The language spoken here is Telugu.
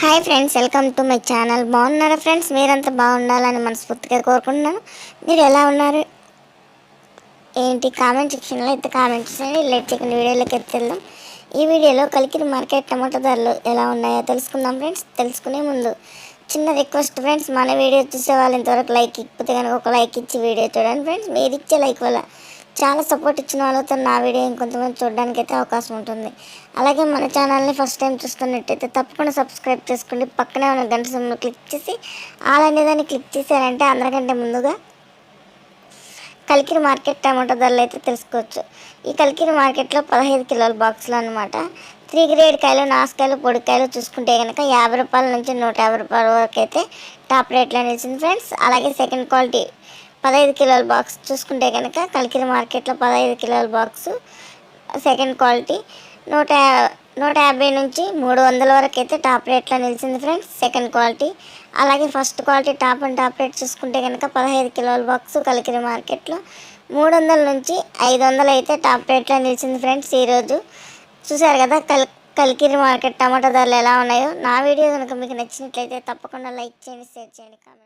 Hi friends welcome to my channel. బాగున్నారా ఫ్రెండ్స్? మీరంతా బాగుండాలని మనస్ఫూర్తిగా కోరుకుంటున్నాను. మీరు ఎలా ఉన్నారు? ఏంటి? కామెంట్ సెక్షన్లో అయితే కామెంట్ చేయండి. లేట్ చేయకుండా వీడియోలోకి ఎత్తుకెళ్దాం ఈ వీడియోలో కలికిరి మార్కెట్ టమాటా ధరలు ఎలా ఉన్నాయో తెలుసుకుందాం ఫ్రెండ్స్. తెలుసుకునే ముందు చిన్న రిక్వెస్ట్ ఫ్రెండ్స్ మన వీడియో చూసే వాళ్ళు ఇంతవరకు లైక్ ఇకపోతే కనుక ఒక లైక్ ఇచ్చి వీడియో చూడండి ఫ్రెండ్స్. మీరు ఇచ్చే లైక్ వల్ల చాలా సపోర్ట్ ఇచ్చిన వాళ్ళతో నా వీడియో ఇంకొంతమంది చూడడానికి అయితే అవకాశం ఉంటుంది. అలాగే మన ఛానల్ని ఫస్ట్ టైం చూస్తున్నట్టయితే తప్పకుండా సబ్స్క్రైబ్ చేసుకోండి. పక్కనే ఉన్న గంట సమయంలో క్లిక్ చేసి ఆల్ అనేదాన్ని క్లిక్ చేశారంటే అందరికంటే ముందుగా కలికిరి మార్కెట్ టమాటో ధరలు అయితే తెలుసుకోవచ్చు. ఈ కలికిరి మార్కెట్లో పదహైదు కిలోల బాక్సులు అనమాట త్రీ గ్రేడ్ కాయలు నాసుకాయలు పొడికాయలు చూసుకుంటే కనుక యాభై రూపాయల నుంచి నూట యాభై రూపాయల వరకు అయితే టాప్ రేట్లో నిలిచింది ఫ్రెండ్స్ అలాగే సెకండ్ క్వాలిటీ పదహైదు కిలోల బాక్స్ చూసుకుంటే కనుక కలికిరి మార్కెట్లో పదహైదు కిలోల బాక్స్ సెకండ్ క్వాలిటీ నూట యా- నూట యాభై నుంచి మూడు వందల వరకు అయితే టాప్ రేట్లో నిలిచింది ఫ్రెండ్స్ సెకండ్ క్వాలిటీ అలాగే first quality top and top rate చూసుకుంటే కనుక పదహైదు కిలోల బాక్స్ కలికిరి మార్కెట్లో మూడు వందల నుంచి ఐదు వందలు అయితే టాప్ రేట్లో నిలిచింది ఫ్రెండ్స్ ఈరోజు చూసారు కదా కల్ కలికిరి మార్కెట్ టమాటా ధరలు ఎలా ఉన్నాయో. నా వీడియో కనుక మీకు నచ్చినట్లయితే తప్పకుండా లైక్ చేయండి షేర్ చేయండి కామెంట్